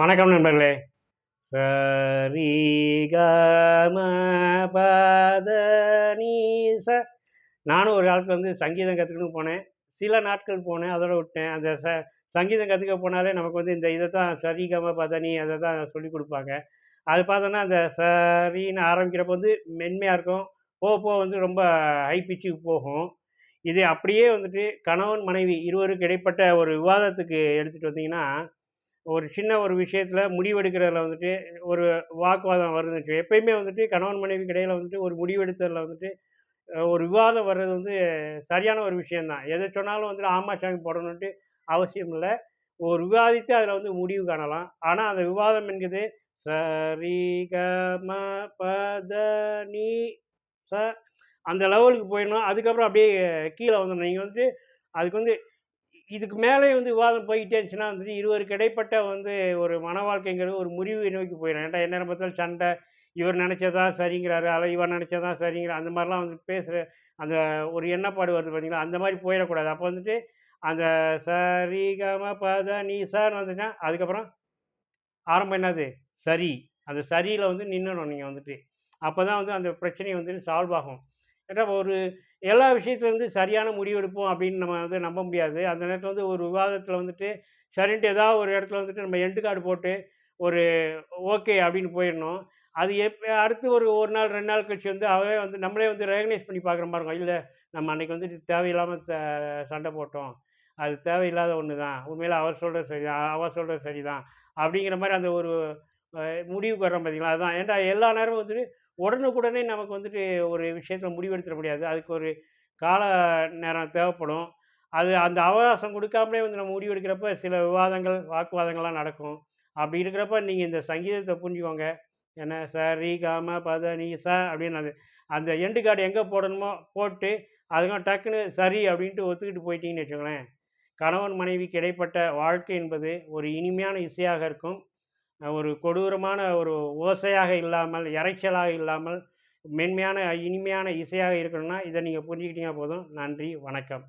வணக்கம் நண்பர்களே. சரி கம பத நீ ச நானும் ஒரு காலத்தில் வந்து சங்கீதம் கற்றுக்கணும் போனேன். சில நாட்கள் போனேன் அதோட விட்டேன். அந்த ச சங்கீதம் கற்றுக்க போனாலே நமக்கு வந்து இந்த இதை தான் சரி கம பதனி அதை தான் சொல்லி கொடுப்பாங்க. அது பார்த்தோன்னா அந்த சரின்னு ஆரம்பிக்கிறப்ப வந்து மென்மையாக இருக்கும். போக போக வந்து ரொம்ப ஹை பிச்சுக்கு போகும். இது அப்படியே வந்துட்டு கணவன் மனைவி இருவருக்கு இடைப்பட்ட ஒரு விவாதத்துக்கு எடுத்துகிட்டு வந்தீங்கன்னா ஒரு சின்ன ஒரு விஷயத்தில் முடிவெடுக்கிறதுல வந்துட்டு ஒரு வாக்குவாதம் வருதுன்னு எப்பயுமே வந்துட்டு கணவன் மனைவி இடையில வந்துட்டு ஒரு முடிவெடுத்ததில் வந்துட்டு ஒரு விவாதம் வர்றது வந்து சரியான ஒரு விஷயந்தான் எதை சொன்னாலும் வந்துட்டு ஆமா சாமி போடணுன்ட்டு அவசியம் இல்லை. ஒரு விவாதித்து அதில் வந்து முடிவு காணலாம். ஆனால் அந்த விவாதம் என்கிறது சரி க ம பத நீ ச அந்த லெவலுக்கு போயிடணும். அதுக்கப்புறம் அப்படியே கீழே வந்துடணும். நீங்கள் வந்து அதுக்கு வந்து இதுக்கு மேலே வந்து விவாதம் போய்கிட்டே இருந்துச்சுன்னா வந்துட்டு இருவருக்கு இடைப்பட்ட வந்து ஒரு மன வாழ்க்கைங்கிறது ஒரு முறிவு நோக்கி போயிடும். ஏன்டா என்ன பார்த்தாலும் சண்டை இவர் நினச்சதா சரிங்கிறாரு அல்ல இவர் நினச்சதா சரிங்கிற அந்த மாதிரிலாம் வந்து பேசுகிற அந்த ஒரு எண்ணப்பாடு வருது பார்த்தீங்களா அந்த மாதிரி போயிடக்கூடாது. அப்போ வந்துட்டு அந்த சரி கம பத நீ சார் வந்துச்சுன்னா அதுக்கப்புறம் ஆரம்பம் என்னது? சரி. அந்த சரியில் வந்து நின்னணும் நீங்கள் வந்துட்டு. அப்போ தான் வந்து அந்த பிரச்சனை வந்துட்டு சால்வ் ஆகும். ஏன்னா ஒரு எல்லா விஷயத்துலேருந்து சரியான முடிவெடுப்போம் அப்படின்னு நம்ம வந்து நம்ப முடியாது. அந்த நேரத்தில் வந்து ஒரு விவாதத்தில் வந்துட்டு சரின்ட்டு ஏதாவது ஒரு இடத்துல வந்துட்டு நம்ம எண்டு கார்டு போட்டு ஒரு ஓகே அப்படின்னு போயிடணும். அது எப் அடுத்து ஒரு ஒரு நாள் ரெண்டு நாள் கழிச்சு வந்து அவவே வந்து நம்மளே வந்து ரெகனைஸ் பண்ணி பார்க்குற மாதிரி இருக்கும். இல்லை நம்ம அன்றைக்கி வந்துட்டு தேவையில்லாமல் சண்டை போட்டோம். அது தேவையில்லாத ஒன்று தான். உண்மையில் அவர் சொல்கிறது சரி தான் அவர் சொல்கிறது சரி தான் அப்படிங்கிற மாதிரி அந்த ஒரு முடிவுக்கு வர்றோம் பார்த்தீங்களா அதுதான் ஏன்டா எல்லா நேரமும் வந்துட்டு உடனுக்குடனே நமக்கு வந்துட்டு ஒரு விஷயத்தில் முடிவெடுத்துட முடியாது. அதுக்கு ஒரு கால நேரம் தேவைப்படும். அது அந்த அவகாசம் கொடுக்காமலே வந்து நம்ம முடிவெடுக்கிறப்ப சில விவாதங்கள் வாக்குவாதங்கள்லாம் நடக்கும். அப்படி இருக்கிறப்ப நீங்கள் இந்த சங்கீதத்தை புரிஞ்சுக்கோங்க. என்ன? சரி காம பத நீ ச அப்படின்னு அது அந்த எண்டு கார்டு எங்கே போடணுமோ போட்டு அதுக்கப்புறம் டக்குன்னு சரி அப்படின்ட்டு ஒத்துக்கிட்டு போயிட்டீங்கன்னு வச்சுக்கோங்களேன். கணவன் மனைவிக்கு இடைப்பட்ட வாழ்க்கை என்பது ஒரு இனிமையான இசையாக இருக்கும். ஒரு கொடூரமான ஒரு ஓசையாக இல்லாமல் இரைச்சலாக இல்லாமல் மென்மையான இனிமையான இசையாக இருக்கணும்னா இதை நீங்கள் புரிஞ்சுக்கிட்டீங்க போதும். நன்றி வணக்கம்.